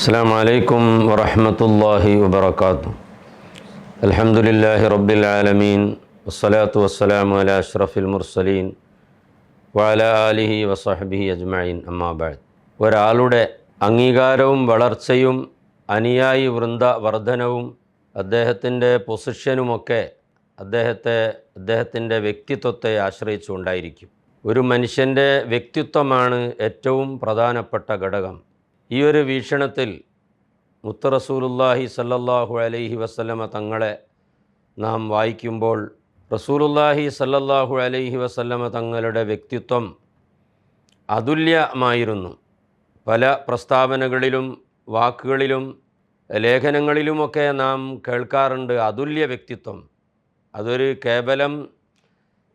السلام عليكم ورحمة الله وبركاته الحمد لله رب العالمين والصلاة والسلام على أشرف المرسلين وعلى آله وصحبه أجمعين أما بعد ഒരാളുടെ അംഗീകാരവും വളർച്ചയും അനുയായി വൃന്ദ വർധനവും അദ്ദേഹത്തിൻ്റെ പൊസിഷനുമൊക്കെ അദ്ദേഹത്തെ അദ്ദേഹത്തിൻ്റെ വ്യക്തിത്വത്തെ ആശ്രയിച്ചുകൊണ്ടായിരിക്കും ഒരു മനുഷ്യൻ്റെ വ്യക്തിത്വമാണ് ഏറ്റവും പ്രധാനപ്പെട്ട ഘടകം ഈ ഒരു വീക്ഷണത്തിൽ മുത്ത റസൂലുല്ലാഹി സല്ലല്ലാഹു അലൈഹി വസല്ലമ തങ്ങളെ നാം വായിക്കുമ്പോൾ റസൂലുല്ലാഹി സല്ലല്ലാഹു അലൈഹി വസല്ലമ തങ്ങളുടെ വ്യക്തിത്വം അതുല്യമായിരുന്നു. പല പ്രസ്താവനകളിലും വാക്കുകളിലും ലേഖനങ്ങളിലുമൊക്കെ നാം കേൾക്കാറുണ്ട് അതുല്യ വ്യക്തിത്വം. അതൊരു കേവലം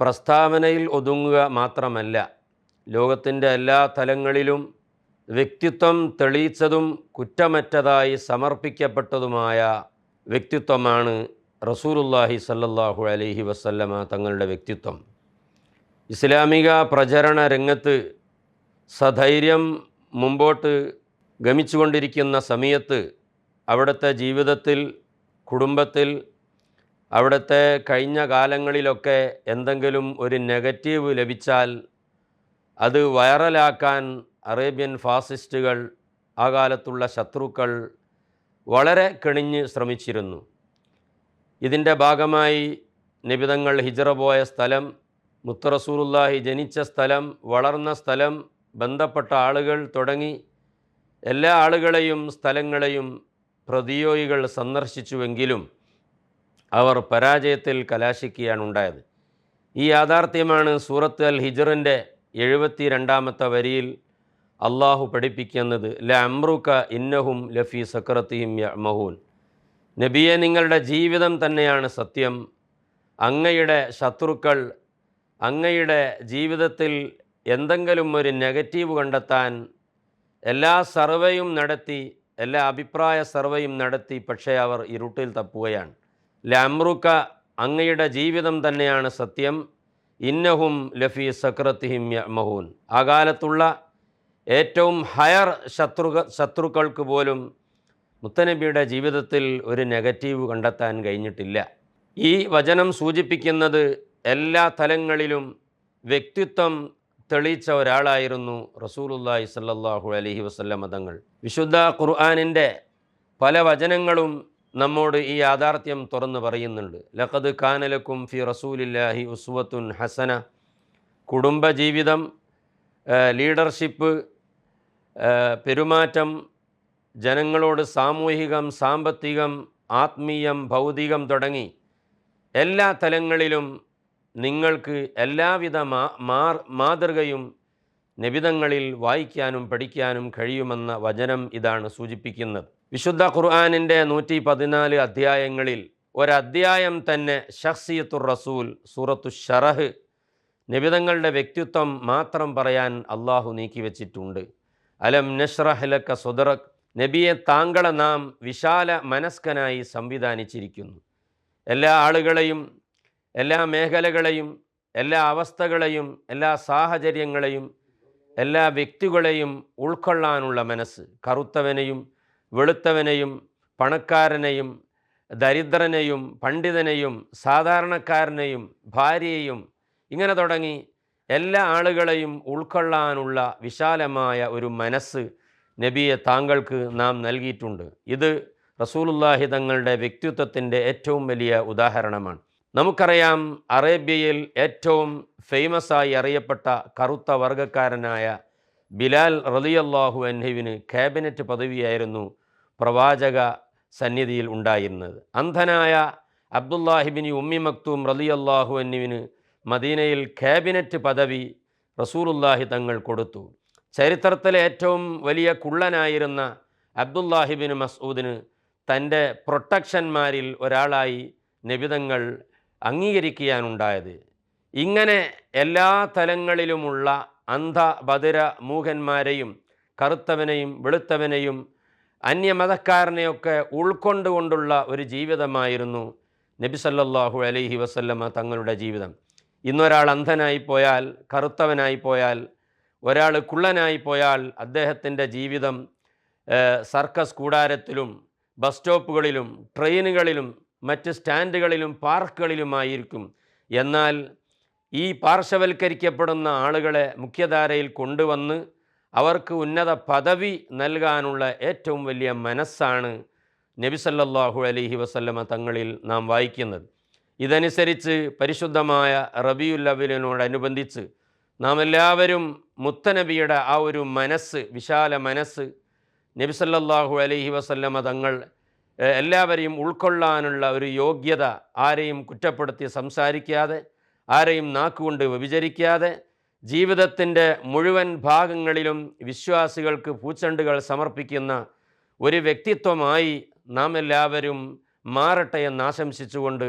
പ്രസ്താവനയിൽ ഒതുങ്ങുക മാത്രമല്ല ലോകത്തിന്റെ എല്ലാ തലങ്ങളിലും വ്യക്തിത്വം തെളിയിച്ചതും കുറ്റമറ്റതായി സമർപ്പിക്കപ്പെട്ടതുമായ വ്യക്തിത്വമാണ് റസൂലുല്ലാഹി സല്ലല്ലാഹു അലൈഹി വസല്ലമ തങ്ങളുടെ വ്യക്തിത്വം. ഇസ്ലാമിക പ്രചരണ രംഗത്ത് സധൈര്യം മുമ്പോട്ട് ഗമിച്ചുകൊണ്ടിരിക്കുന്ന സമയത്ത് അവിടുത്തെ ജീവിതത്തിൽ കുടുംബത്തിൽ അവിടുത്തെ കഴിഞ്ഞ കാലങ്ങളിലൊക്കെ എന്തെങ്കിലും ഒരു നെഗറ്റീവ് ലഭിച്ചാൽ അത് വൈറലാക്കാൻ അറേബ്യൻ ഫാസിസ്റ്റുകൾ ആ കാലത്തുള്ള ശത്രുക്കൾ വളരെ കെണിഞ്ഞ് ശ്രമിച്ചിരുന്നു. ഇതിന്റെ ഭാഗമായി നിബിതങ്ങൾ ഹിജറ പോയ സ്ഥലം മുത്തറസൂറുല്ലാഹി ജനിച്ച സ്ഥലം വളർന്ന സ്ഥലം ബന്ധപ്പെട്ട ആളുകൾ തുടങ്ങി എല്ലാ ആളുകളെയും സ്ഥലങ്ങളെയും പ്രതിയോഗികൾ സന്ദർശിച്ചുവെങ്കിലും അവർ പരാജയത്തിൽ കലാശിക്കുകയാണ് ഉണ്ടായത്. ഈ യാഥാർത്ഥ്യമാണ് സൂറത്ത് അൽ ഹിജറിന്റെ എഴുപത്തി രണ്ടാമത്തെ വരിയിൽ അള്ളാഹു പഠിപ്പിക്കുന്നത് ല അമ്രുക്ക ഇന്നഹും ലഫി സക്രത്തിയും മഹൂൻ നബിയെ നിങ്ങളുടെ ജീവിതം തന്നെയാണ് സത്യം. അങ്ങയുടെ ശത്രുക്കൾ അങ്ങയുടെ ജീവിതത്തിൽ എന്തെങ്കിലും ഒരു നെഗറ്റീവ് കണ്ടെത്താൻ എല്ലാ സർവേയും നടത്തി എല്ലാ അഭിപ്രായ സർവേയും നടത്തി പക്ഷേ അവർ ഇരുട്ടിൽ തപ്പുകയാണ്. ലമ്രുക്ക അങ്ങയുടെ ജീവിതം തന്നെയാണ് സത്യം. ഇന്നഹും ലഫി സക്രത്തിഹിം മഹൂൻ ആ കാലത്തുള്ള ഏറ്റവും ഹയർ ശത്രു ശത്രുക്കൾക്ക് പോലും മുത്തനബിയുടെ ജീവിതത്തിൽ ഒരു നെഗറ്റീവ് കണ്ടെത്താൻ കഴിഞ്ഞിട്ടില്ല. ഈ വചനം സൂചിപ്പിക്കുന്നത് എല്ലാ തലങ്ങളിലും വ്യക്തിത്വം തെളിയിച്ച ഒരാളായിരുന്നു റസൂലുല്ലാഹി സല്ലാഹു അലഹി വസ്ല്ല മതങ്ങൾ വിശുദ്ധ ഖുർആാനിന്റെ പല വചനങ്ങളും നമ്മോട് ഈ യാഥാർത്ഥ്യം തുറന്നു പറയുന്നുണ്ട്. ലഖദ് കാനലക്കും ഫി റസൂലില്ലാഹി ഉസ്വത്തുൻ ഹസന. കുടുംബജീവിതം ലീഡർഷിപ്പ് പെരുമാറ്റം ജനങ്ങളോട് സാമൂഹികം സാമ്പത്തികം ആത്മീയം ഭൗതികം തുടങ്ങി എല്ലാ തലങ്ങളിലും നിങ്ങൾക്ക് എല്ലാവിധ മാതൃകയും നിബിതങ്ങളിൽ വായിക്കാനും പഠിക്കാനും കഴിയുമെന്ന വചനം ഇതാണ് സൂചിപ്പിക്കുന്നത്. വിശുദ്ധ ഖുർആാനിന്റെ നൂറ്റി പതിനാല് അധ്യായങ്ങളിൽ ഒരധ്യായം തന്നെ ഷഹ്സിയത്തുർ റസൂൽ സൂറത്തു ഷറഹ് നിബിതങ്ങളുടെ വ്യക്തിത്വം മാത്രം പറയാൻ അള്ളാഹു നീക്കിവെച്ചിട്ടുണ്ട്. അലം നഷ്റഹലക്ക സുദറക്. നബിയെ താങ്കളെ നാം വിശാല മനസ്കനായി സംവിധാനിച്ചിരിക്കുന്നു. എല്ലാ ആളുകളെയും എല്ലാ മേഖലകളെയും എല്ലാ അവസ്ഥകളെയും എല്ലാ സാഹചര്യങ്ങളെയും എല്ലാ വ്യക്തികളെയും ഉൾക്കൊള്ളാനുള്ള മനസ്സ്. കറുത്തവനെയും വെളുത്തവനെയും പണക്കാരനെയും ദരിദ്രനെയും പണ്ഡിതനെയും സാധാരണക്കാരനെയും ഭാര്യയെയും ഇങ്ങനെ തുടങ്ങി എല്ലാ ആളുകളെയും ഉൾക്കൊള്ളാനുള്ള വിശാലമായ ഒരു മനസ്സ് നബിയെ താങ്കൾക്ക് നാം നൽകിയിട്ടുണ്ട്. ഇത് റസൂലുല്ലാഹി തങ്ങളുടെ വ്യക്തിത്വത്തിന്റെ ഏറ്റവും വലിയ ഉദാഹരണമാണ്. നമുക്കറിയാം അറേബ്യയിൽ ഏറ്റവും ഫേമസായി അറിയപ്പെട്ട കറുത്ത വർഗക്കാരനായ ബിലാൽ റലിയല്ലാഹു അൻഹുവിന് ക്യാബിനറ്റ് പദവിയായിരുന്നു പ്രവാചക സന്നിധിയിൽ ഉണ്ടായിരുന്നത്. അന്ധനായ അബ്ദുല്ലാഹിബിനി ഉമ്മി മക്തൂം റലിയല്ലാഹു അന്നുവിന് മദീനയിൽ ക്യാബിനറ്റ് പദവി റസൂലുല്ലാഹി തങ്ങൾ കൊടുത്തു. ചരിത്രത്തിലെ ഏറ്റവും വലിയ കുള്ളനായിരുന്ന അബ്ദുല്ലാഹിബിന് മസൂദിന് തന്റെ പ്രൊട്ടക്ഷന്മാരിൽ ഒരാളായി നിബിതങ്ങൾ അംഗീകരിക്കാനുണ്ടായത് ഇങ്ങനെ എല്ലാ തലങ്ങളിലുമുള്ള അന്ധ ബദിര മൂഹന്മാരെയും കറുത്തവനെയും വെളുത്തവനെയും അന്യമതക്കാരനെയൊക്കെ ഉൾക്കൊണ്ടുകൊണ്ടുള്ള ഒരു ജീവിതമായിരുന്നു നബി സല്ലല്ലാഹു അലൈഹി വസല്ലമ തങ്ങളുടെ ജീവിതം. ഇന്നൊരാൾ അന്ധനായി പോയാൽ കറുത്തവനായി പോയാൽ ഒരാൾ കുള്ളനായി പോയാൽ അദ്ദേഹത്തിന്റെ ജീവിതം സർക്കസ് കൂടാരത്തിലും ബസ് സ്റ്റോപ്പുകളിലും ട്രെയിനുകളിലും മറ്റ് സ്റ്റാൻഡുകളിലും പാർക്കുകളിലുമായിരിക്കും. എന്നാൽ ഈ പാർശ്വവൽക്കരിക്കപ്പെടുന്ന ആളുകളെ മുഖ്യധാരയിൽ കൊണ്ടുവന്ന് അവർക്ക് ഉന്നത പദവി നൽകാനുള്ള ഏറ്റവും വലിയ മനസ്സാണ് നബിസല്ലാഹു അലഹി വസല്ലമ തങ്ങളിൽ നാം വായിക്കുന്നത്. ഇതനുസരിച്ച് പരിശുദ്ധമായ റബിയുൽ അവലിനോടനുബന്ധിച്ച് നാം എല്ലാവരും മുത്തനബിയുടെ ആ ഒരു മനസ്സ് വിശാല മനസ്സ് നബിസല്ലാഹു അലൈഹി വസല്ലമ തങ്ങൾ എല്ലാവരെയും ഉൾക്കൊള്ളാനുള്ള ഒരു യോഗ്യത ആരെയും കുറ്റപ്പെടുത്തി സംസാരിക്കാതെ ആരെയും നാക്കുകൊണ്ട് വ്യഭിചരിക്കാതെ ജീവിതത്തിന്റെ മുഴുവൻ ഭാഗങ്ങളിലും വിശ്വാസികൾക്ക് പൂച്ചണ്ടുകൾ സമർപ്പിക്കുന്ന ഒരു വ്യക്തിത്വമായി നാം എല്ലാവരും മാറട്ടെ എന്ന് ആശംസിച്ചുകൊണ്ട്